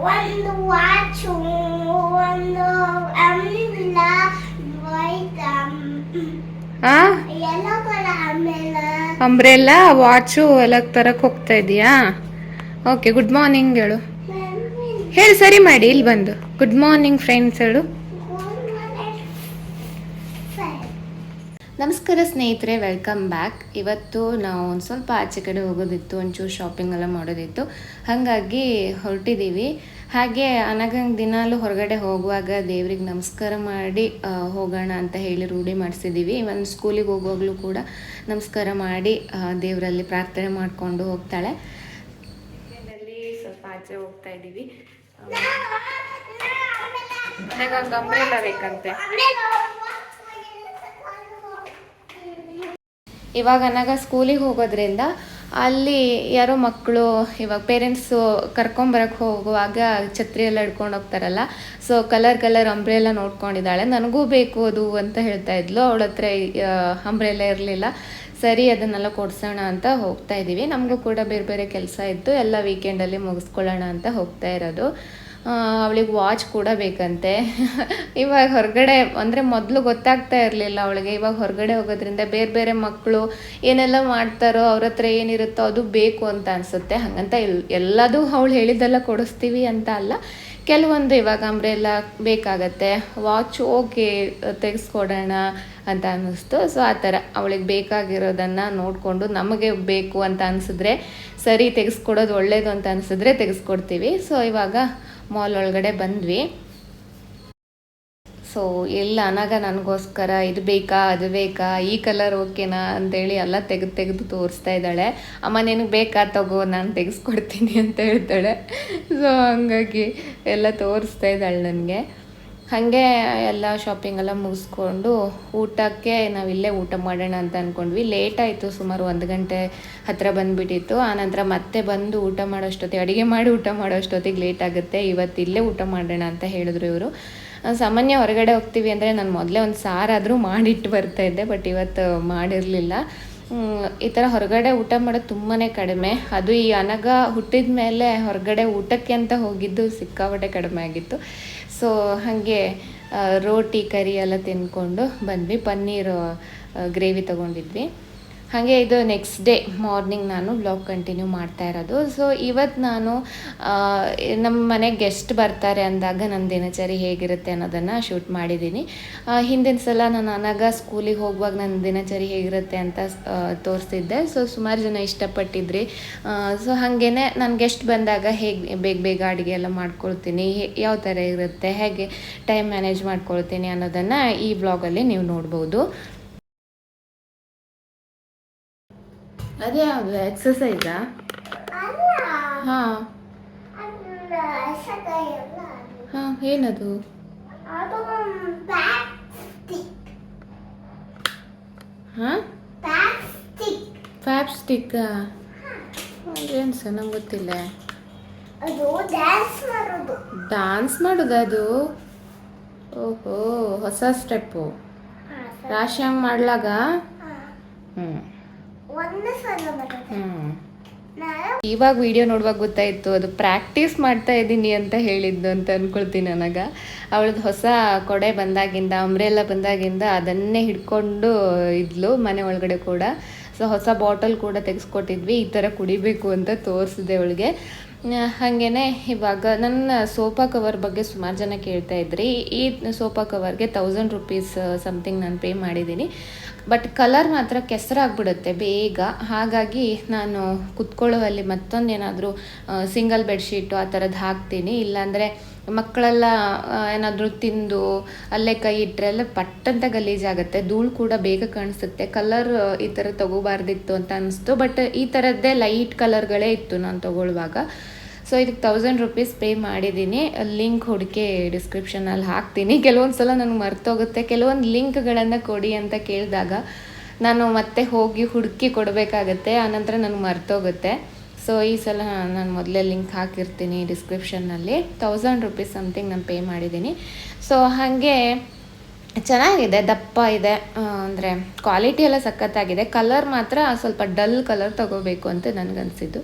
ಒಂದು ವಾಚು ಒಂದು ಅಮ್ಮಿಲ್ಲ ವೈಟ್ ಆ? ಎಲ್ಲೋ ಕಲರ್ ಆಮೇಲೆ ಅಂಬ್ರೆಲ್ಲ ವಾಚು ಎಲ್ಲ ತರಕ್ ಹೋಗ್ತಾ ಇದೀಯಾ? ಓಕೆ ಗುಡ್ ಮಾರ್ನಿಂಗ್ ಹೇಳು. ಹೇಳಿ ಸರಿ ಮಾಡಿ ಇಲ್ಲಿ ಬಂದು. ಗುಡ್ ಮಾರ್ನಿಂಗ್ ಫ್ರೆಂಡ್ಸ್ ಹೇಳು. ನಮಸ್ಕಾರ ಸ್ನೇಹಿತರೆ ವೆಲ್ಕಮ್ ಬ್ಯಾಕ್ ಇವತ್ತು ನಾವು ಒಂದು ಸ್ವಲ್ಪ ಆಚೆ ಕಡೆ ಹೋಗೋದಿತ್ತು, ಒಂಚೂರು ಶಾಪಿಂಗ್ ಎಲ್ಲ ಮಾಡೋದಿತ್ತು. ಹಾಗಾಗಿ ಹೊರಟಿದ್ದೀವಿ. ಹಾಗೆ ಅನಗಂಗೆ ದಿನಾಲು ಹೊರಗಡೆ ಹೋಗುವಾಗ ದೇವ್ರಿಗೆ ನಮಸ್ಕಾರ ಮಾಡಿ ಹೋಗೋಣ ಅಂತ ಹೇಳಿ ರೂಢಿ ಮಾಡಿಸಿದ್ದೀವಿ. ಒಂದು ಸ್ಕೂಲಿಗೆ ಹೋಗುವಾಗಲೂ ಕೂಡ ನಮಸ್ಕಾರ ಮಾಡಿ ದೇವರಲ್ಲಿ ಪ್ರಾರ್ಥನೆ ಮಾಡಿಕೊಂಡು ಹೋಗ್ತಾಳೆ. ಸ್ವಲ್ಪ ಆಚೆ ಹೋಗ್ತಾ ಇದ್ದೀವಿ. ಬೇಕಂತೆ. ಇವಾಗ ಸ್ಕೂಲಿಗೆ ಹೋಗೋದ್ರಿಂದ ಅಲ್ಲಿ ಯಾರೋ ಮಕ್ಕಳು ಇವಾಗ ಪೇರೆಂಟ್ಸು ಕರ್ಕೊಂಬರಕ್ಕೆ ಹೋಗುವಾಗ ಛತ್ರಿ ಎಲ್ಲ ಹಿಡ್ಕೊಂಡು ಹೋಗ್ತಾರಲ್ಲ ಸೊ ಕಲರ್ ಕಲರ್ ಅಂಬ್ರೆಲ್ಲ ನೋಡ್ಕೊಂಡಿದ್ದಾಳೆ. ನನಗೂ ಬೇಕು ಅದು ಅಂತ ಹೇಳ್ತಾ ಇದ್ಲು. ಅವಳ ಹತ್ರ ಅಂಬ್ರೆಲ್ಲ ಇರಲಿಲ್ಲ. ಸರಿ, ಅದನ್ನೆಲ್ಲ ಕೊಡ್ಸೋಣ ಅಂತ ಹೋಗ್ತಾ ಇದ್ದೀವಿ ನಮಗೂ ಕೂಡ ಬೇರೆ ಬೇರೆ ಕೆಲಸ ಇತ್ತು. ಎಲ್ಲ ವೀಕೆಂಡಲ್ಲಿ ಮುಗಿಸ್ಕೊಳ್ಳೋಣ ಅಂತ ಹೋಗ್ತಾ ಇರೋದು. ಅವಳಿಗೆ ವಾಚ್ ಕೂಡ ಬೇಕಂತೆ. ಇವಾಗ ಹೊರಗಡೆ, ಅಂದರೆ ಮೊದಲು ಗೊತ್ತಾಗ್ತಾ ಇರಲಿಲ್ಲ ಅವಳಿಗೆ. ಇವಾಗ ಹೊರಗಡೆ ಹೋಗೋದ್ರಿಂದ ಬೇರೆ ಬೇರೆ ಮಕ್ಕಳು ಏನೆಲ್ಲ ಮಾಡ್ತಾರೋ, ಅವ್ರ ಹತ್ರ ಏನಿರುತ್ತೋ ಅದು ಬೇಕು ಅಂತ ಅನಿಸುತ್ತೆ. ಹಾಗಂತ ಎಲ್, ಎಲ್ಲದೂ ಅವಳು ಹೇಳಿದ್ದೆಲ್ಲ ಕೊಡಿಸ್ತೀವಿ ಅಂತ ಅಲ್ಲ. ಕೆಲವೊಂದು ಇವಾಗ ಅಂಬ್ರೆಲ್ಲ ಬೇಕಾಗತ್ತೆ. ವಾಚ್ ಓಕೆ ತೆಗೆಸ್ಕೊಡೋಣ ಅಂತ ಅನ್ನಿಸ್ತು. ಸೊ ಆ ಥರ ಅವಳಿಗೆ ಬೇಕಾಗಿರೋದನ್ನು ನೋಡಿಕೊಂಡು ನಮಗೆ ಬೇಕು ಅಂತ ಅನಿಸಿದ್ರೆ ಸರಿ, ತೆಗೆಸ್ಕೊಡೋದು ಒಳ್ಳೆಯದು ಅಂತ ಅನಿಸಿದ್ರೆ ತೆಗೆಸ್ಕೊಡ್ತೀವಿ. ಸೊ ಇವಾಗ ಮಾಲ್ ಒಳಗಡೆ ಬಂದ್ವಿ. ಸೊ ಎಲ್ಲ ಅನಾಗ ನನಗೋಸ್ಕರ ಇದು ಬೇಕಾ, ಅದು ಬೇಕಾ, ಈ ಕಲರ್ ಓಕೆನಾ ಅಂತೇಳಿ ಎಲ್ಲ ತೆಗೆದು ತೆಗೆದು ತೋರಿಸ್ತಾ ಇದ್ದಾಳೆ. ಅಮ್ಮ, ನಿನಗೆ ಬೇಕಾ ತಗೋ, ನಾನು ತೆಗೆಸ್ಕೊಡ್ತೀನಿ ಅಂತ ಹೇಳ್ತಾಳೆ. ಸೊ ಹಂಗಾಗಿ ಎಲ್ಲ ತೋರಿಸ್ತಾ ಇದ್ದಾಳೆ ನನಗೆ. ಹಾಗೆ ಎಲ್ಲ ಶಾಪಿಂಗ್ ಎಲ್ಲ ಮುಗಿಸ್ಕೊಂಡು ಊಟಕ್ಕೆ ನಾವು ಇಲ್ಲೇ ಊಟ ಮಾಡೋಣ ಅಂತ ಅಂದ್ಕೊಂಡ್ವಿ ಲೇಟ್ ಆಯಿತು, ಸುಮಾರು ಒಂದು ಗಂಟೆ ಹತ್ತಿರ ಬಂದುಬಿಟ್ಟಿತ್ತು. ಆನಂತರ ಮತ್ತೆ ಬಂದು ಊಟ ಮಾಡೋಷ್ಟೊತ್ತಿಗೆ ಅಡುಗೆ ಮಾಡಿ ಊಟ ಮಾಡೋಷ್ಟೊತ್ತಿಗೆ ಲೇಟ್ ಆಗುತ್ತೆ. ಇವತ್ತು ಇಲ್ಲೇ ಊಟ ಮಾಡೋಣ ಅಂತ ಹೇಳಿದ್ರು ಇವರು. ಸಾಮಾನ್ಯ ಹೊರಗಡೆ ಹೋಗ್ತೀವಿ ಅಂದರೆ ನಾನು ಮೊದಲೇ ಒಂದು ಸಾರಾದರೂ ಮಾಡಿಟ್ಟು ಬರ್ತಾ ಇದ್ದೆ ಬಟ್ ಇವತ್ತು ಮಾಡಿರಲಿಲ್ಲ. ಈ ಥರ ಹೊರಗಡೆ ಊಟ ಮಾಡೋದು ತುಂಬಾ ಕಡಿಮೆ. ಅದು ಈ ಅನಗ ಹುಟ್ಟಿದ ಮೇಲೆ ಹೊರಗಡೆ ಊಟಕ್ಕೆ ಅಂತ ಹೋಗಿದ್ದು ಸಿಕ್ಕಾಪಟ್ಟೆ ಕಡಿಮೆ ಆಗಿತ್ತು. ಸೊ ಹಾಗೆ ರೋಟಿ ಕರಿ ಎಲ್ಲ ತಿನ್ಕೊಂಡು ಬಂದ್ವಿ. ಪನ್ನೀರ್ ಗ್ರೇವಿ ತೊಗೊಂಡಿದ್ವಿ. ಹಾಗೆ ಇದು ನೆಕ್ಸ್ಟ್ ಡೇ ಮಾರ್ನಿಂಗ್ ನಾನು ಬ್ಲಾಗ್ ಕಂಟಿನ್ಯೂ ಮಾಡ್ತಾ ಇರೋದು. ಸೊ ಇವತ್ತು ನಾನು ನಮ್ಮ ಮನೆಗೆ ಗೆಸ್ಟ್ ಬರ್ತಾರೆ ಅಂದಾಗ ನನ್ನ ದಿನಚರಿ ಹೇಗಿರುತ್ತೆ ಅನ್ನೋದನ್ನು ಶೂಟ್ ಮಾಡಿದ್ದೀನಿ. ಹಿಂದಿನ ಸಲ ನಾನು ಅನಾಗ ಸ್ಕೂಲಿಗೆ ಹೋಗುವಾಗ ನನ್ನ ದಿನಚರಿ ಹೇಗಿರುತ್ತೆ ಅಂತ ತೋರಿಸಿದ್ದೆ. ಸೊ ಸುಮಾರು ಜನ ಇಷ್ಟಪಟ್ಟಿದ್ರಿ. ಸೊ ಹಾಗೇ ನಾನು ಗೆಸ್ಟ್ ಬಂದಾಗ ಹೇಗೆ, ಬೇಗ ಬೇಗ ಅಡುಗೆ ಎಲ್ಲ ಮಾಡ್ಕೊಳ್ತೀನಿ ಯಾವ ಥರ ಇರುತ್ತೆ, ಹೇಗೆ ಟೈಮ್ ಮ್ಯಾನೇಜ್ ಮಾಡ್ಕೊಳ್ತೀನಿ ಅನ್ನೋದನ್ನು ಈ ಬ್ಲಾಗಲ್ಲಿ ನೀವು ನೋಡ್ಬೋದು. ಅದೇ ಯಾವುದು ಎಕ್ಸಸೈಸಾ ಹಾಂ. ಏನದು? ಹಾಂ? ಫ್ಯಾಬ್ ಸ್ಟಿಕ್ಕಾ ಏನು ಸರ್ ನಂಗೆ ಗೊತ್ತಿಲ್ಲ. ಡ್ಯಾನ್ಸ್ ಮಾಡೋದು. ಡಾನ್ಸ್ ಮಾಡೋದು ಅದು? ಓಹೋ ಹೊಸ ಸ್ಟೆಪ್ಪು. ರಾಶಿ ಹಂಗೆ ಮಾಡ್ಲಾಗ? ಹಾ. ಹ್ಞೂ ಇವಾಗ ವಿಡಿಯೋ ನೋಡುವಾಗ ಗೊತ್ತಾಯ್ತು ಅದು ಪ್ರಾಕ್ಟೀಸ್ ಮಾಡ್ತಾ ಇದ್ದೀನಿ ಅಂತ ಹೇಳಿದ್ದು ಅಂತ ಅಂದ್ಕೊಳ್ತೀನಿ ನನಗೆ. ಅವಳದ್ದು ಹೊಸ ಕೊಡೆ ಬಂದಾಗಿಂದ ಅಂಬ್ರೆಲ್ಲ ಬಂದಾಗಿಂದ ಅದನ್ನೇ ಹಿಡ್ಕೊಂಡು ಇದ್ಲು ಮನೆ ಒಳಗಡೆ ಕೂಡ. ಸೊ ಹೊಸ ಬಾಟಲ್ ಕೂಡ ತೆಗೆಸ್ಕೊಟ್ಟಿದ್ವಿ ಈ ಥರ ಕುಡಿಬೇಕು ಅಂತ ತೋರಿಸಿದೆ ಅವಳಿಗೆ. ಹಾಗೇ ಇವಾಗ ನನ್ನ ಸೋಫಾ ಕವರ್ ಬಗ್ಗೆ ಸುಮಾರು ಜನ ಕೇಳ್ತಾ ಇದ್ರಿ. ಈ ಸೋಫಾ ಕವರ್ಗೆ ತೌಸಂಡ್ ರುಪೀಸ್ ಸಮಥಿಂಗ್ ನಾನು ಪೇ ಮಾಡಿದ್ದೀನಿ. ಬಟ್ ಕಲರ್ ಮಾತ್ರ ಕೆಸರಾಗ್ಬಿಡುತ್ತೆ ಬೇಗ. ಹಾಗಾಗಿ ನಾನು ಕುತ್ಕೊಳ್ಳುವಲ್ಲಿ ಮತ್ತೊಂದೇನಾದರೂ ಸಿಂಗಲ್ ಬೆಡ್ಶೀಟು ಆ ಥರದ್ದು ಹಾಕ್ತೀನಿ. ಇಲ್ಲಾಂದರೆ ಮಕ್ಕಳೆಲ್ಲ ಏನಾದರೂ ತಿಂದು ಅಲ್ಲೇ ಕೈ ಇಟ್ಟರೆ ಎಲ್ಲ ಪಟ್ಟಂತ ಗಲೀಜಾಗುತ್ತೆ. ಧೂಳು ಕೂಡ ಬೇಗ ಕಾಣಿಸುತ್ತೆ. ಕಲರ್ ಈ ಥರ ತಗೋಬಾರ್ದಿತ್ತು ಅಂತ ಅನಿಸ್ತು. ಬಟ್ ಈ ಥರದ್ದೇ ಲೈಟ್ ಕಲರ್ಗಳೇ ಇತ್ತು ನಾನು ತಗೊಳ್ಳುವಾಗ ಸೊ ಇದಕ್ಕೆ ತೌಸಂಡ್ ರುಪೀಸ್ ಪೇ ಮಾಡಿದ್ದೀನಿ ಲಿಂಕ್ ಹುಡುಕಿ ಡಿಸ್ಕ್ರಿಪ್ಷನಲ್ಲಿ ಹಾಕ್ತೀನಿ. ಕೆಲವೊಂದು ಸಲ ನನಗೆ ಮರ್ತೋಗುತ್ತೆ. ಕೆಲವೊಂದು ಲಿಂಕ್ಗಳನ್ನು ಕೊಡಿ ಅಂತ ಕೇಳಿದಾಗ ನಾನು ಮತ್ತೆ ಹೋಗಿ ಹುಡುಕಿ ಕೊಡಬೇಕಾಗತ್ತೆ. ಆನಂತರ ನನಗೆ ಮರ್ತೋಗುತ್ತೆ. ಸೊ ಈ ಸಲ ನಾನು ಮೊದಲೇ ಲಿಂಕ್ ಹಾಕಿರ್ತೀನಿ ಡಿಸ್ಕ್ರಿಪ್ಷನ್ನಲ್ಲಿ ತೌಸಂಡ್ ರುಪೀಸ್ ಸಮಥಿಂಗ್ ನಾನು ಪೇ ಮಾಡಿದ್ದೀನಿ ಸೊ ಹಾಗೆ ಚೆನ್ನಾಗಿದೆ. ದಪ್ಪ ಇದೆ. ಅಂದರೆ ಕ್ವಾಲಿಟಿ ಎಲ್ಲ ಸಖತ್ತಾಗಿದೆ. ಕಲರ್ ಮಾತ್ರ ಸ್ವಲ್ಪ ಡಲ್ ಕಲರ್ ತಗೋಬೇಕು ಅಂತ ನನಗನ್ಸಿದ್ದು.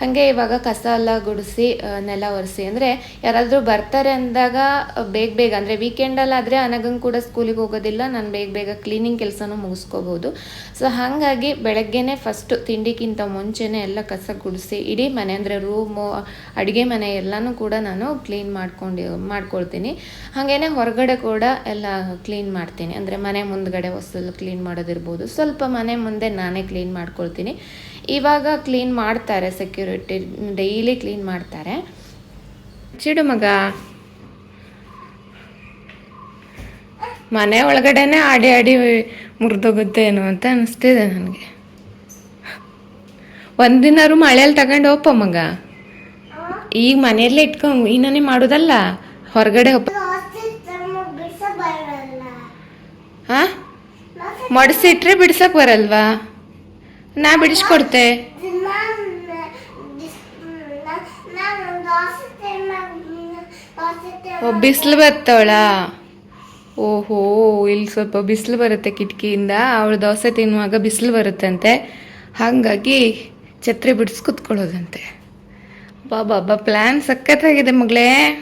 ಹಾಗೆ ಇವಾಗ ಕಸ ಎಲ್ಲ ಗುಡಿಸಿ ನೆಲ ಒರೆಸಿ. ಅಂದರೆ ಯಾರಾದರೂ ಬರ್ತಾರೆ ಅಂದಾಗ ಬೇಗ ಬೇಗ, ಅಂದರೆ ವೀಕೆಂಡಲ್ಲಾದರೆ ಅನಗಂಗೆ ಕೂಡ ಸ್ಕೂಲಿಗೆ ಹೋಗೋದಿಲ್ಲ. ನಾನು ಬೇಗ ಬೇಗ ಕ್ಲೀನಿಂಗ್ ಕೆಲಸನೂ ಮುಗಿಸ್ಕೋಬೋದು. ಸೊ ಹಾಗಾಗಿ ಬೆಳಗ್ಗೆನೇ ಫಸ್ಟು ತಿಂಡಿಗಿಂತ ಮುಂಚೆನೇ ಎಲ್ಲ ಕಸ ಗುಡಿಸಿ, ಇಡೀ ಮನೆ ಅಂದರೆ ರೂಮು ಅಡುಗೆ ಮನೆ ಎಲ್ಲನೂ ಕೂಡ ನಾನು ಕ್ಲೀನ್ ಮಾಡ್ಕೊಂಡು, ಮಾಡ್ಕೊಳ್ತೀನಿ. ಹಾಗೇ ಹೊರಗಡೆ ಕೂಡ ಎಲ್ಲ ಕ್ಲೀನ್ ಮಾಡ್ತೀನಿ. ಅಂದರೆ ಮನೆ ಮುಂದ್ಗಡೆ ಹೊಸಲು ಕ್ಲೀನ್ ಮಾಡೋದಿರ್ಬೋದು. ಸ್ವಲ್ಪ ಮನೆ ಮುಂದೆ ನಾನೇ ಕ್ಲೀನ್ ಮಾಡ್ಕೊಳ್ತೀನಿ. ಇವಾಗ ಕ್ಲೀನ್ ಮಾಡ್ತಾರೆ ಸೆಕ್ಯೂರಿಟಿ ಡೈಲಿ ಕ್ಲೀನ್ ಮಾಡ್ತಾರೆ. ಚಿಡು ಮಗ. ಮನೆ ಒಳಗಡೆನೆ ಆಡಿ ಆಡಿ ಮುರಿದೋಗುತ್ತೇನೋ ಅಂತ ಅನಿಸ್ತಿದೆ ನನಗೆ. ಒಂದಿನಾರು ಮಳೆಯಲ್ಲಿ ತಗೊಂಡು ಹೋಪ ಮಗ. ಈಗ ಮನೆಯಲ್ಲೇ ಇಟ್ಕೊಂಡು ಇನ್ನೇ ಮಾಡೋದಲ್ಲ? ಹೊರಗಡೆ ಹೋಪ ಹಾಂ? ಮಡಿಸಿಟ್ರೆ ಬಿಡ್ಸಕ್ ಬರಲ್ವಾ? ನಾ ಬಿಡಿಸ್ಕೊಡ್ತೆ. ಓ, ಬಿಸಿಲು ಬರ್ತವಳ ಓಹೋ, ಇಲ್ಲಿ ಸ್ವಲ್ಪ ಬಿಸಿಲು ಬರುತ್ತೆ ಕಿಟಕಿಯಿಂದ. ಅವಳು ದೋಸೆ ತಿನ್ನುವಾಗ ಬಿಸಿಲು ಬರುತ್ತಂತೆ. ಹಾಗಾಗಿ ಛತ್ರಿ ಬಿಡಿಸ್ ಕುತ್ಕೊಳ್ಳೋದಂತೆ. ಬಾಬಾ ಬಾ ಪ್ಲ್ಯಾನ್ ಸಖತ್ತಾಗಿದೆ ಮಗಳೇ.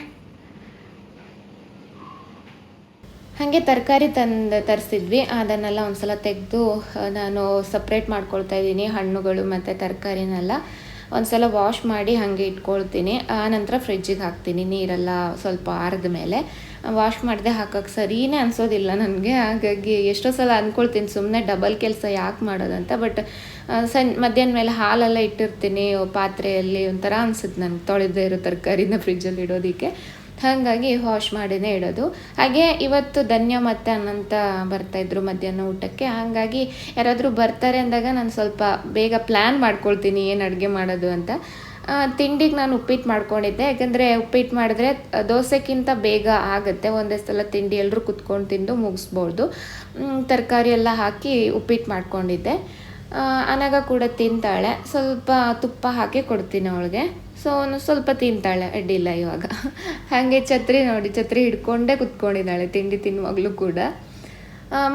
ಹಾಗೆ ತರಕಾರಿ ತಂದು, ತರಿಸಿದ್ವಿ. ಅದನ್ನೆಲ್ಲ ಒಂದ್ಸಲ ತೆಗೆದು ನಾನು ಸಪ್ರೇಟ್ ಮಾಡ್ಕೊಳ್ತಾ ಇದ್ದೀನಿ. ಹಣ್ಣುಗಳು ಮತ್ತು ತರಕಾರಿನೆಲ್ಲ ಒಂದ್ಸಲ ವಾಶ್ ಮಾಡಿ ಹಾಗೆ ಇಟ್ಕೊಳ್ತೀನಿ. ಆನಂತರ ಫ್ರಿಜ್ಜಿಗೆ ಹಾಕ್ತೀನಿ. ನೀರೆಲ್ಲ ಸ್ವಲ್ಪ ಆರಿದ ಮೇಲೆ. ವಾಶ್ ಮಾಡದೆ ಹಾಕೋಕ್ಕೆ ಸರಿನೇ ಅನಿಸೋದಿಲ್ಲ ನನಗೆ. ಹಾಗಾಗಿ ಎಷ್ಟೋ ಸಲ ಅಂದ್ಕೊಳ್ತೀನಿ ಸುಮ್ಮನೆ ಡಬಲ್ ಕೆಲಸ ಯಾಕೆ ಮಾಡೋದಂತ. ಬಟ್ ಸಣ್ಣ ಮಧ್ಯಾಹ್ನ ಮೇಲೆ ಹಾಲೆಲ್ಲ ಇಟ್ಟಿರ್ತೀನಿ. ಪಾತ್ರೆಯಲ್ಲಿ ಒಂಥರ ಅನ್ಸುತ್ತೆ ನನಗೆ. ತೊಳೆದೇ ಇರೋ ತರಕಾರಿನ ಫ್ರಿಜ್ಜಲ್ಲಿ ಇಡೋದಕ್ಕೆ. ಹಾಗಾಗಿ ವಾಶ್ ಮಾಡಿನೇ ಇಡೋದು. ಹಾಗೆ ಇವತ್ತು ಧನ್ಯ ಮತ್ತು ಅನಂತ ಬರ್ತಾಯಿದ್ರು ಮಧ್ಯಾಹ್ನ ಊಟಕ್ಕೆ. ಹಾಗಾಗಿ ಯಾರಾದರೂ ಬರ್ತಾರೆ ಅಂದಾಗ ನಾನು ಸ್ವಲ್ಪ ಬೇಗ ಪ್ಲ್ಯಾನ್ ಮಾಡ್ಕೊಳ್ತೀನಿ ಏನು ಅಡುಗೆ ಮಾಡೋದು ಅಂತ. ತಿಂಡಿಗೆ ನಾನು ಉಪ್ಪಿಟ್ಟು ಮಾಡ್ಕೊಂಡಿದ್ದೆ. ಯಾಕಂದರೆ ಉಪ್ಪಿಟ್ಟು ಮಾಡಿದ್ರೆ ದೋಸೆಗಿಂತ ಬೇಗ ಆಗುತ್ತೆ. ಒಂದೇ ಸಲ ತಿಂಡಿ ಎಲ್ಲರೂ ಕುತ್ಕೊಂಡು ತಿಂದು ಮುಗಿಸ್ಬೋದು. ತರಕಾರಿ ಎಲ್ಲ ಹಾಕಿ ಉಪ್ಪಿಟ್ಟು ಮಾಡ್ಕೊಂಡಿದ್ದೆ. ಅನಗ ಕೂಡ ತಿಂತಾಳೆ. ಸ್ವಲ್ಪ ತುಪ್ಪ ಹಾಕಿ ಕೊಡ್ತೀನಿ ಅವಳಿಗೆ. ಸೊ ಅವನು ಸ್ವಲ್ಪ ತಿಂತಾಳೆ ಅಡ್ಡಿಲ್ಲ ಇವಾಗ. ಹಾಗೆ ಛತ್ರಿ ನೋಡಿ, ಛತ್ರಿ ಹಿಡ್ಕೊಂಡೇ ಕುತ್ಕೊಂಡಿದ್ದಾಳೆ ತಿಂಡಿ ತಿನ್ನುವಾಗಲೂ ಕೂಡ.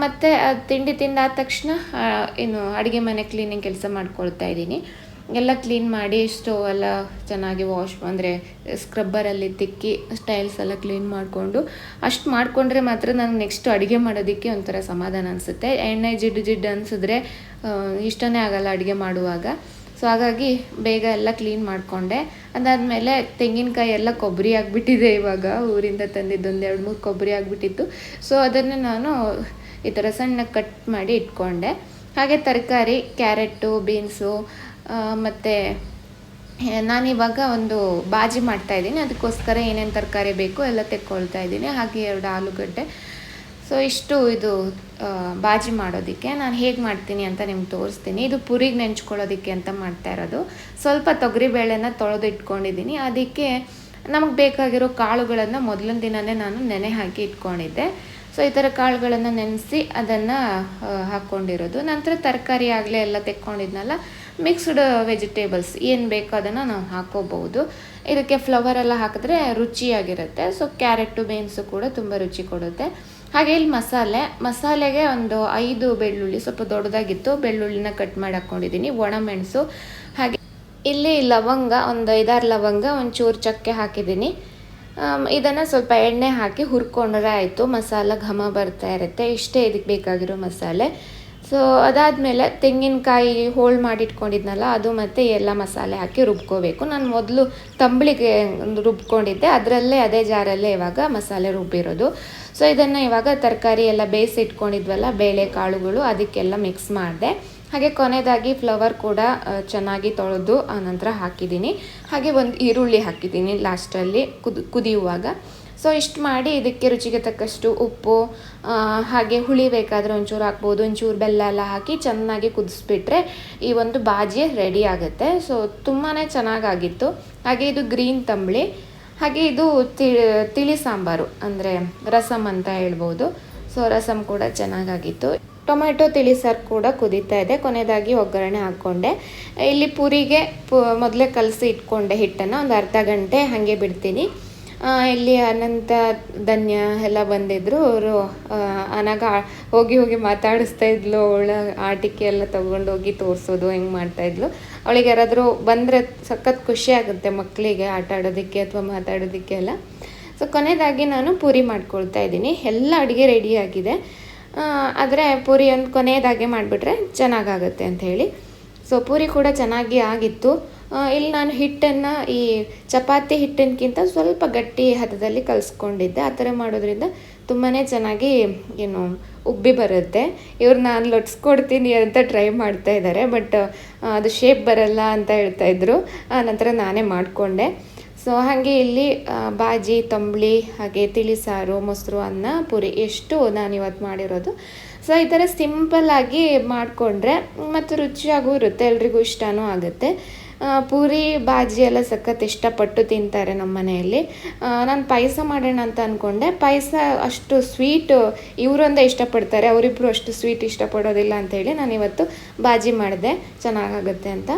ಮತ್ತು ತಿಂಡಿ ತಿಂದಾದ ತಕ್ಷಣ ಏನು ಅಡುಗೆ ಮನೆ ಕ್ಲೀನಿಂಗ್ ಕೆಲಸ ಮಾಡ್ಕೊಳ್ತಾ ಇದ್ದೀನಿ. ಎಲ್ಲ ಕ್ಲೀನ್ ಮಾಡಿ ಸ್ಟೋವ್ ಎಲ್ಲ ಚೆನ್ನಾಗಿ ವಾಶ್ ಅಂದರೆ ಸ್ಕ್ರಬ್ಬರಲ್ಲಿ ತಿಕ್ಕಿ ಸ್ಟೈಲ್ಸ್ ಎಲ್ಲ ಕ್ಲೀನ್ ಮಾಡಿಕೊಂಡು ಅಷ್ಟು ಮಾಡಿಕೊಂಡ್ರೆ ಮಾತ್ರ ನನಗೆ ನೆಕ್ಸ್ಟ್ ಅಡುಗೆ ಮಾಡೋದಕ್ಕೆ ಒಂಥರ ಸಮಾಧಾನ ಅನಿಸುತ್ತೆ. ಎಣ್ಣೆ ಜಿಡ್ಡು ಜಿಡ್ಡು ಅನಿಸಿದ್ರೆ ಇಷ್ಟನೇ ಆಗಲ್ಲ ಅಡುಗೆ ಮಾಡುವಾಗ. ಸೊ ಹಾಗಾಗಿ ಬೇಗ ಎಲ್ಲ ಕ್ಲೀನ್ ಮಾಡಿಕೊಂಡೆ. ಅದಾದಮೇಲೆ ತೆಂಗಿನಕಾಯಿ ಎಲ್ಲ ಕೊಬ್ಬರಿ ಆಗಿಬಿಟ್ಟಿದೆ ಇವಾಗ. ಊರಿಂದ ತಂದಿದ್ದು ಒಂದು ಎರಡು ಮೂರು ಕೊಬ್ಬರಿ ಆಗಿಬಿಟ್ಟಿತ್ತು. ಸೊ ಅದನ್ನು ನಾನು ಈ ಥರ ಸಣ್ಣ ಕಟ್ ಮಾಡಿ ಇಟ್ಕೊಂಡೆ. ಹಾಗೆ ತರಕಾರಿ, ಕ್ಯಾರೆಟು, ಬೀನ್ಸು ಮತ್ತು ನಾನಿವಾಗ ಒಂದು ಬಾಜಿ ಮಾಡ್ತಾ ಇದ್ದೀನಿ. ಅದಕ್ಕೋಸ್ಕರ ಏನೇನು ತರಕಾರಿ ಬೇಕು ಎಲ್ಲ ತೆಕ್ಕೊಳ್ತಾ ಇದ್ದೀನಿ. ಹಾಗೆ ಎರಡು ಆಲೂಗಡ್ಡೆ. ಸೊ, ಇಷ್ಟು ಇದು ಬಾಜಿ ಮಾಡೋದಕ್ಕೆ. ನಾನು ಹೇಗೆ ಮಾಡ್ತೀನಿ ಅಂತ ನಿಮ್ಗೆ ತೋರಿಸ್ತೀನಿ. ಇದು ಪುರಿಗೆ ನೆಂಚ್ಕೊಳ್ಳೋದಕ್ಕೆ ಅಂತ ಮಾಡ್ತಾ ಇರೋದು. ಸ್ವಲ್ಪ ತೊಗರಿಬೇಳೆನ ತೊಳೆದು ಇಟ್ಕೊಂಡಿದ್ದೀನಿ ಅದಕ್ಕೆ ನಮಗೆ ಬೇಕಾಗಿರೋ ಕಾಳುಗಳನ್ನು ಮೊದಲಿನ ದಿನವೇ ನಾನು ನೆನೆ ಹಾಕಿ ಇಟ್ಕೊಂಡಿದ್ದೆ. ಸೊ, ಈ ಥರ ಕಾಳುಗಳನ್ನು ನೆನೆಸಿ ಅದನ್ನು ಹಾಕ್ಕೊಂಡಿರೋದು ನಂತರ ತರಕಾರಿ ಆಗಲೇ ಎಲ್ಲ ತೆಕ್ಕೊಂಡಿದ್ನಲ್ಲ ಮಿಕ್ಸ್ಡ್ ವೆಜಿಟೇಬಲ್ಸ್ ಏನು ಬೇಕೋ ಅದನ್ನು ನಾವು ಹಾಕೋಬಹುದು. ಇದಕ್ಕೆ ಫ್ಲವರ್ ಎಲ್ಲ ಹಾಕಿದ್ರೆ ರುಚಿಯಾಗಿರುತ್ತೆ. ಸೊ ಕ್ಯಾರೆಟು ಬೀನ್ಸು ಕೂಡ ತುಂಬ ರುಚಿ ಕೊಡುತ್ತೆ. ಹಾಗೆ ಇಲ್ಲಿ ಮಸಾಲೆ. ಮಸಾಲೆಗೆ ಒಂದು ಐದು ಬೆಳ್ಳುಳ್ಳಿ, ಸ್ವಲ್ಪ ದೊಡ್ಡದಾಗಿತ್ತು. ಬೆಳ್ಳುಳ್ಳಿನ ಕಟ್ ಮಾಡಿ ಹಾಕ್ಕೊಂಡಿದ್ದೀನಿ ಒಣಮೆಣಸು ಹಾಗೆ ಇಲ್ಲಿ ಲವಂಗ, ಒಂದು ಐದಾರು ಲವಂಗ, ಒಂಚೂರು ಚಕ್ಕೆ ಹಾಕಿದ್ದೀನಿ. ಇದನ್ನು ಸ್ವಲ್ಪ ಎಣ್ಣೆ ಹಾಕಿ ಹುರ್ಕೊಂಡ್ರೆ ಆಯಿತು. ಮಸಾಲ ಘಮ ಬರ್ತಾ ಇರುತ್ತೆ. ಇಷ್ಟೇ ಇದಕ್ಕೆ ಬೇಕಾಗಿರೋ ಮಸಾಲೆ. ಸೊ ಅದಾದಮೇಲೆ ತೆಂಗಿನಕಾಯಿ ಹೋಳು ಮಾಡಿಟ್ಕೊಂಡಿದ್ನಲ್ಲ, ಅದು ಮತ್ತು ಎಲ್ಲ ಮಸಾಲೆ ಹಾಕಿ ರುಬ್ಕೋಬೇಕು. ನಾನು ಮೊದಲು ತಂಬಳಿಗೆ ರುಬ್ಕೊಂಡಿದ್ದೆ, ಅದರಲ್ಲೇ ಅದೇ ಜಾರಲ್ಲೇ ಇವಾಗ ಮಸಾಲೆ ರುಬ್ಬಿರೋದು. ಸೊ ಇದನ್ನು ಇವಾಗ ತರಕಾರಿ ಎಲ್ಲ ಬೇಯಿಸಿ ಇಟ್ಕೊಂಡಿದ್ವಲ್ಲ ಬೇಳೆ ಕಾಳುಗಳು ಅದಕ್ಕೆಲ್ಲ ಮಿಕ್ಸ್ ಮಾಡಿದೆ. ಹಾಗೆ ಕೊನೆಯದಾಗಿ ಫ್ಲವರ್ ಕೂಡ ಚೆನ್ನಾಗಿ ತೊಳೆದು ಆನಂತರ ಹಾಕಿದ್ದೀನಿ. ಹಾಗೆ ಒಂದು ಈರುಳ್ಳಿ ಹಾಕಿದ್ದೀನಿ ಲಾಸ್ಟಲ್ಲಿ ಕುದಿ, ಕುದಿಯುವಾಗ. ಸೊ ಇಷ್ಟು ಮಾಡಿ ಇದಕ್ಕೆ ರುಚಿಗೆ ತಕ್ಕಷ್ಟು ಉಪ್ಪು ಹಾಗೆ ಹುಳಿ ಬೇಕಾದರೆ ಒಂಚೂರು ಹಾಕ್ಬೋದು, ಒಂಚೂರು ಬೆಲ್ಲ ಎಲ್ಲ ಹಾಕಿ ಚೆನ್ನಾಗಿ ಕುದಿಸ್ಬಿಟ್ರೆ ಈ ಒಂದು ಬಾಜಿ ರೆಡಿ ಆಗುತ್ತೆ. ಸೊ ತುಂಬಾ ಚೆನ್ನಾಗಾಗಿತ್ತು. ಹಾಗೆ ಇದು ಗ್ರೀನ್ ತಂಬಳಿ, ಹಾಗೆ ಇದು ತಿಳಿ ಸಾಂಬಾರು, ಅಂದರೆ ರಸಮ್ ಅಂತ ಹೇಳ್ಬೋದು. ಸೊ ರಸಮ್ ಕೂಡ ಚೆನ್ನಾಗಾಗಿತ್ತು. ಟೊಮೆಟೊ ತಿಳಿ ಸಾರು ಕೂಡ ಕುದೀತಾ ಇದೆ. ಕೊನೆಯದಾಗಿ ಒಗ್ಗರಣೆ ಹಾಕ್ಕೊಂಡೆ. ಇಲ್ಲಿ ಪೂರಿಗೆ ಪು, ಮೊದಲೇ ಕಲಸಿ ಇಟ್ಕೊಂಡೆ ಹಿಟ್ಟನ್ನು. ಒಂದು ಅರ್ಧ ಗಂಟೆ ಹಾಗೆ ಬಿಡ್ತೀನಿ. ಇಲ್ಲಿ ಅನಂತ ಧನ್ಯ ಎಲ್ಲ ಬಂದಿದ್ರು. ಅವರು ಅನಾಗ ಹೋಗಿ ಹೋಗಿ ಮಾತಾಡಿಸ್ತಾ ಇದ್ಲು. ಅವಳ ಆಟಿಕೆ ಎಲ್ಲ ತೊಗೊಂಡೋಗಿ ತೋರಿಸೋದು, ಹೆಂಗೆ ಮಾಡ್ತಾಯಿದ್ಲು ಅವಳಿಗೆ ಯಾರಾದರೂ ಬಂದರೆ ಸಖತ್ ಖುಷಿ ಆಗುತ್ತೆ ಮಕ್ಕಳಿಗೆ ಆಟ ಆಡೋದಕ್ಕೆ ಅಥವಾ ಮಾತಾಡೋದಕ್ಕೆ ಎಲ್ಲ. ಸೊ ಕೊನೆಯದಾಗಿ ನಾನು ಪೂರಿ ಮಾಡ್ಕೊಳ್ತಾ ಇದ್ದೀನಿ. ಎಲ್ಲ ಅಡುಗೆ ಆಗಿದೆ. ಆದರೆ ಪೂರಿ ಒಂದು ಕೊನೆಯದಾಗೆ ಮಾಡಿಬಿಟ್ರೆ ಚೆನ್ನಾಗಾಗುತ್ತೆ ಅಂತ ಹೇಳಿ. ಸೊ ಪೂರಿ ಕೂಡ ಚೆನ್ನಾಗಿ ಆಗಿತ್ತು. ಇಲ್ಲಿ ನಾನು ಹಿಟ್ಟನ್ನು ಈ ಚಪಾತಿ ಹಿಟ್ಟಿನಕ್ಕಿಂತ ಸ್ವಲ್ಪ ಗಟ್ಟಿ ಹದದಲ್ಲಿ ಕಲಿಸ್ಕೊಂಡಿದ್ದೆ. ಆ ಥರ ಮಾಡೋದ್ರಿಂದ ತುಂಬಾ ಚೆನ್ನಾಗಿ ಏನು ಉಬ್ಬಿ ಬರುತ್ತೆ. ಇವ್ರು ನಾನು ಲೊಟ್ಸ್ಕೊಡ್ತೀನಿ ಅಂತ ಟ್ರೈ ಮಾಡ್ತಾ ಇದ್ದಾರೆ, ಬಟ್ ಅದು ಶೇಪ್ ಬರಲ್ಲ ಅಂತ ಹೇಳ್ತಾ ಇದ್ರು. ಆ ನಂತರ ನಾನೇ ಮಾಡಿಕೊಂಡೆ. ಸೊ ಹಾಗೆ ಇಲ್ಲಿ ಬಾಜಿ, ತಂಬಳಿ, ಹಾಗೆ ತಿಳಿಸಾರು ಮೊಸರು, ಅನ್ನ, ಪುರಿ, ಎಷ್ಟು ನಾನು ಇವತ್ತು ಮಾಡಿರೋದು ಸೊ ಈ ಥರ ಸಿಂಪಲ್ಲಾಗಿ ಮಾಡಿಕೊಂಡ್ರೆ ಮತ್ತು ರುಚಿಯಾಗೂ ಇರುತ್ತೆ, ಎಲ್ರಿಗೂ ಇಷ್ಟವೂ ಆಗುತ್ತೆ. ಪೂರಿ, ಬಾಜಿ ಎಲ್ಲ ಸಖತ್ ಇಷ್ಟಪಟ್ಟು ತಿಂತಾರೆ ನಮ್ಮ ಮನೆಯಲ್ಲಿ. ನಾನು ಪಾಯಸ ಮಾಡೋಣ ಅಂತ ಅಂದ್ಕೊಂಡೆ ಪಾಯಸ ಅಷ್ಟು ಸ್ವೀಟ್ ಇವರೊಂದೇ ಇಷ್ಟಪಡ್ತಾರೆ ಅವರಿಬ್ಬರು ಅಷ್ಟು ಸ್ವೀಟ್ ಇಷ್ಟಪಡೋದಿಲ್ಲ ಅಂತೇಳಿ ನಾನು ಇವತ್ತು ಬಾಜಿ ಮಾಡಿದೆ. ಚೆನ್ನಾಗಾಗುತ್ತೆ ಅಂತ.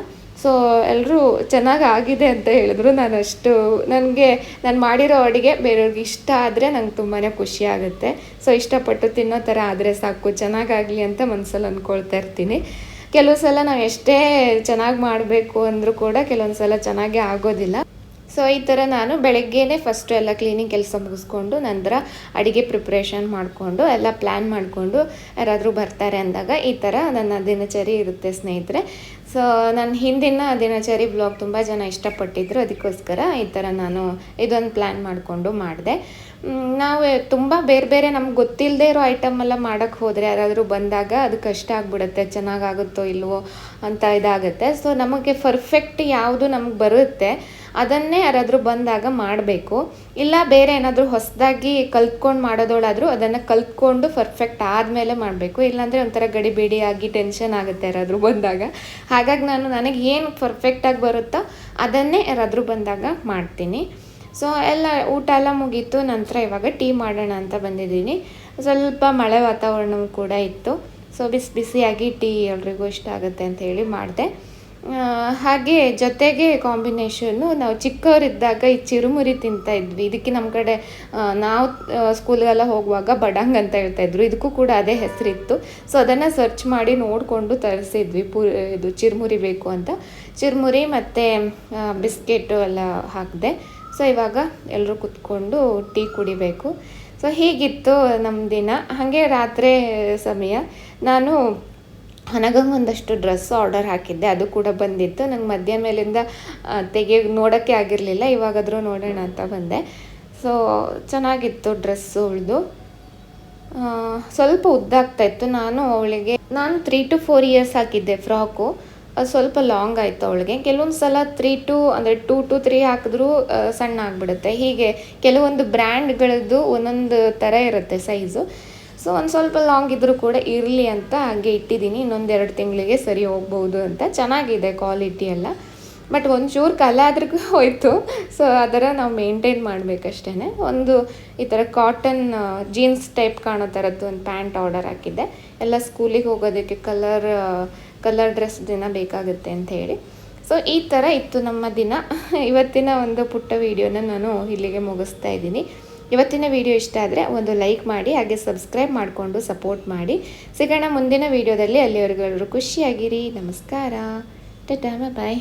ಸೊ ಎಲ್ಲರೂ ಚೆನ್ನಾಗಿ ಆಗಿದೆ ಅಂತ ಹೇಳಿದ್ರು. ನಾನು ಅಷ್ಟು, ನನಗೆ, ನಾನು ಮಾಡಿರೋ ಅಡುಗೆ ಬೇರೆಯವ್ರಿಗೆ ಇಷ್ಟ ಆದರೆ ನಂಗೆ ತುಂಬಾ ಖುಷಿ ಆಗುತ್ತೆ. ಸೊ ಇಷ್ಟಪಟ್ಟು ತಿನ್ನೋ ಥರ ಆದರೆ ಸಾಕು ಚೆನ್ನಾಗಾಗಲಿ ಅಂತ ಮನಸ್ಸಲ್ಲಿ ಅಂದ್ಕೊಳ್ತಾ ಇರ್ತೀನಿ. ಕೆಲವು ಸಲ ನಾವು ಎಷ್ಟೇ ಚೆನ್ನಾಗಿ ಮಾಡಬೇಕು ಅಂದರೂ ಕೂಡ ಕೆಲವೊಂದು ಸಲ ಚೆನ್ನಾಗೇ ಆಗೋದಿಲ್ಲ. ಸೊ ಈ ಥರ ನಾನು ಬೆಳಗ್ಗೆನೇ ಫಸ್ಟು ಎಲ್ಲ ಕ್ಲೀನಿಂಗ್ ಕೆಲಸ ಮುಗಿಸ್ಕೊಂಡು, ನಂತರ ಅಡುಗೆ ಪ್ರಿಪ್ರೇಷನ್ ಮಾಡಿಕೊಂಡು, ಎಲ್ಲ ಪ್ಲ್ಯಾನ್ ಮಾಡಿಕೊಂಡು ಯಾರಾದರೂ ಬರ್ತಾರೆ ಅಂದಾಗ ಈ ಥರ ನನ್ನ ದಿನಚರಿ ಇರುತ್ತೆ ಸ್ನೇಹಿತರೆ. ಸೊ ನನ್ನ ಹಿಂದಿನ ದಿನಚರಿ ಬ್ಲಾಗ್ ತುಂಬ ಜನ ಇಷ್ಟಪಟ್ಟಿದ್ರು. ಅದಕ್ಕೋಸ್ಕರ ಈ ಥರ ನಾನು ಇದೊಂದು ಪ್ಲ್ಯಾನ್ ಮಾಡಿಕೊಂಡು ಮಾಡಿದೆ. ನಾವು ತುಂಬ ಬೇರೆ ಬೇರೆ ನಮ್ಗೆ ಗೊತ್ತಿಲ್ಲದೆ ಇರೋ ಐಟಮ್ ಎಲ್ಲ ಮಾಡೋಕ್ಕೆ ಹೋದರೆ ಯಾರಾದರೂ ಬಂದಾಗ ಅದು ಕಷ್ಟ ಆಗಿಬಿಡುತ್ತೆ, ಚೆನ್ನಾಗಾಗುತ್ತೋ ಇಲ್ವೋ ಅಂತ ಇದಾಗುತ್ತೆ. ಸೊ ನಮಗೆ ಪರ್ಫೆಕ್ಟ್ ಯಾವುದು ನಮ್ಗೆ ಬರುತ್ತೆ. ಅದನ್ನೇ ಯಾರಾದರೂ ಬಂದಾಗ ಮಾಡಬೇಕು. ಇಲ್ಲ ಬೇರೆ ಏನಾದರೂ ಹೊಸದಾಗಿ ಕಲ್ತ್ಕೊಂಡು ಮಾಡೋದೋಳಾದರೂ ಅದನ್ನು ಕಲ್ತ್ಕೊಂಡು ಪರ್ಫೆಕ್ಟ್ ಆದಮೇಲೆ ಮಾಡಬೇಕು. ಇಲ್ಲಾಂದರೆ ಒಂಥರ ಗಡಿಬಿಡಿಯಾಗಿ ಟೆನ್ಷನ್ ಆಗುತ್ತೆ ಯಾರಾದರೂ ಬಂದಾಗ. ಹಾಗಾಗಿ ನಾನು ನನಗೆ ಏನು ಪರ್ಫೆಕ್ಟಾಗಿ ಬರುತ್ತೋ ಅದನ್ನೇ ಯಾರಾದರೂ ಬಂದಾಗ ಮಾಡ್ತೀನಿ. ಸೊ ಎಲ್ಲ ಊಟ ಎಲ್ಲ ಮುಗೀತು, ನಂತರ ಇವಾಗ ಟೀ ಮಾಡೋಣ ಅಂತ ಬಂದಿದ್ದೀನಿ. ಸ್ವಲ್ಪ ಮಳೆ ವಾತಾವರಣವೂ ಕೂಡ ಇತ್ತು. ಸೊ ಬಿಸಿ ಬಿಸಿಯಾಗಿ ಟೀ ಎಲ್ರಿಗೂ ಇಷ್ಟ ಆಗುತ್ತೆ ಅಂತ ಹೇಳಿ ಮಾಡಿದೆ. ಹಾಗೆ ಜೊತೆಗೆ ಕಾಂಬಿನೇಷನ್ನು ನಾವು ಚಿಕ್ಕವರಿದ್ದಾಗ ಈ ಚಿರುಮುರಿ ತಿಂತಾ ಇದ್ವಿ. ಇದಕ್ಕೆ ನಮ್ಮ ಕಡೆ ನಾವು ಸ್ಕೂಲ್ಗೆಲ್ಲ ಹೋಗುವಾಗ ಬಡಂಗ್ ಅಂತ ಹೇಳ್ತಾ ಇದ್ರು. ಇದಕ್ಕೂ ಕೂಡ ಅದೇ ಹೆಸರಿತ್ತು. ಸೊ ಅದನ್ನು ಸರ್ಚ್ ಮಾಡಿ ನೋಡಿಕೊಂಡು ತರಿಸಿದ್ವಿ. ಪೂ, ಇದು ಚಿರುಮುರಿ ಬೇಕು ಅಂತ. ಚಿರುಮುರಿ ಮತ್ತು ಬಿಸ್ಕೆಟು ಎಲ್ಲ ಹಾಕಿದೆ. ಸೊ ಇವಾಗ ಎಲ್ಲರೂ ಕುತ್ಕೊಂಡು ಟೀ ಕುಡಿಬೇಕು. ಸೊ ಹೀಗಿತ್ತು ನಮ್ಮ ದಿನ. ಹಾಗೆ ರಾತ್ರಿ ಸಮಯ. ನಾನು ನನಗೊಂದು ಒಂದಷ್ಟು ಡ್ರೆಸ್ ಆರ್ಡರ್ ಹಾಕಿದ್ದೆ, ಅದು ಕೂಡ ಬಂದಿತ್ತು. ನಂಗೆ ಮಧ್ಯ ಮೇಲಿಂದ ತೆಗೆ, ನೋಡೋಕ್ಕೆ ಆಗಿರಲಿಲ್ಲ, ಇವಾಗಾದರೂ ನೋಡೋಣ ಅಂತ ಬಂದೆ. ಸೊ ಚೆನ್ನಾಗಿತ್ತು ಡ್ರೆಸ್ಸು ಅವಳದು ಸ್ವಲ್ಪ ಉದ್ದಾಗ್ತಾ ಇತ್ತು. ನಾನು ಅವಳಿಗೆ, ನಾನು ತ್ರೀ ಟು ಫೋರ್ ಇಯರ್ಸ್ ಹಾಕಿದ್ದೆ ಫ್ರಾಕು. ಅದು ಸ್ವಲ್ಪ ಲಾಂಗ್ ಆಯಿತು ಅವಳಿಗೆ. ಕೆಲವೊಂದು ಸಲ ತ್ರೀ ಟು ಅಂದರೆ ಟೂ ಟು ತ್ರೀ ಹಾಕಿದ್ರೂ ಸಣ್ಣ ಆಗಿಬಿಡುತ್ತೆ. ಹೀಗೆ ಕೆಲವೊಂದು ಬ್ರ್ಯಾಂಡ್ಗಳದ್ದು ಒಂದೊಂದು ಥರ ಇರುತ್ತೆ ಸೈಜು ಸೊ ಒಂದು ಸ್ವಲ್ಪ ಲಾಂಗ್ ಇದ್ದರೂ ಕೂಡ ಇರಲಿ ಅಂತ ಹಾಗೆ ಇಟ್ಟಿದ್ದೀನಿ. ಇನ್ನೊಂದು ಎರಡು ತಿಂಗಳಿಗೆ ಸರಿ ಹೋಗ್ಬೋದು ಅಂತ. ಚೆನ್ನಾಗಿದೆ ಕ್ವಾಲಿಟಿ ಎಲ್ಲ. ಬಟ್ ಒಂಚೂರು ಕಲೆ ಆದ್ರೂ ಹೋಯ್ತು. ಸೊ ಅದರ ನಾವು ಮೇಂಟೈನ್ ಮಾಡಬೇಕಷ್ಟೇ ಒಂದು ಈ ಥರ ಕಾಟನ್ ಜೀನ್ಸ್ ಟೈಪ್ ಕಾಣೋ ಥರದ್ದು ಒಂದು ಪ್ಯಾಂಟ್ ಆರ್ಡರ್ ಹಾಕಿದ್ದೆ. ಎಲ್ಲ ಸ್ಕೂಲಿಗೆ ಹೋಗೋದಕ್ಕೆ ಕಲರ್ ಕಲರ್ ಡ್ರೆಸ್ ದಿನ ಬೇಕಾಗುತ್ತೆ ಅಂತ ಹೇಳಿ. ಸೊ ಈ ಥರ ಇತ್ತು ನಮ್ಮ ದಿನ. ಇವತ್ತಿನ ಒಂದು ಪುಟ್ಟ ವಿಡಿಯೋನ ನಾನು ಇಲ್ಲಿಗೆ ಮುಗಿಸ್ತಾ ಇದ್ದೀನಿ. ಇವತ್ತಿನ ವಿಡಿಯೋ ಇಷ್ಟ ಆದರೆ ಒಂದು ಲೈಕ್ ಮಾಡಿ, ಹಾಗೆ ಸಬ್ಸ್ಕ್ರೈಬ್ ಮಾಡಿಕೊಂಡು ಸಪೋರ್ಟ್ ಮಾಡಿ. ಸಿಗೋಣ ಮುಂದಿನ ವಿಡಿಯೋದಲ್ಲಿ ಅಲ್ಲಿವರೆಗೂ ಖುಷಿಯಾಗಿರಿ. ನಮಸ್ಕಾರ. ಟಾಟಾ ಬಾಯ್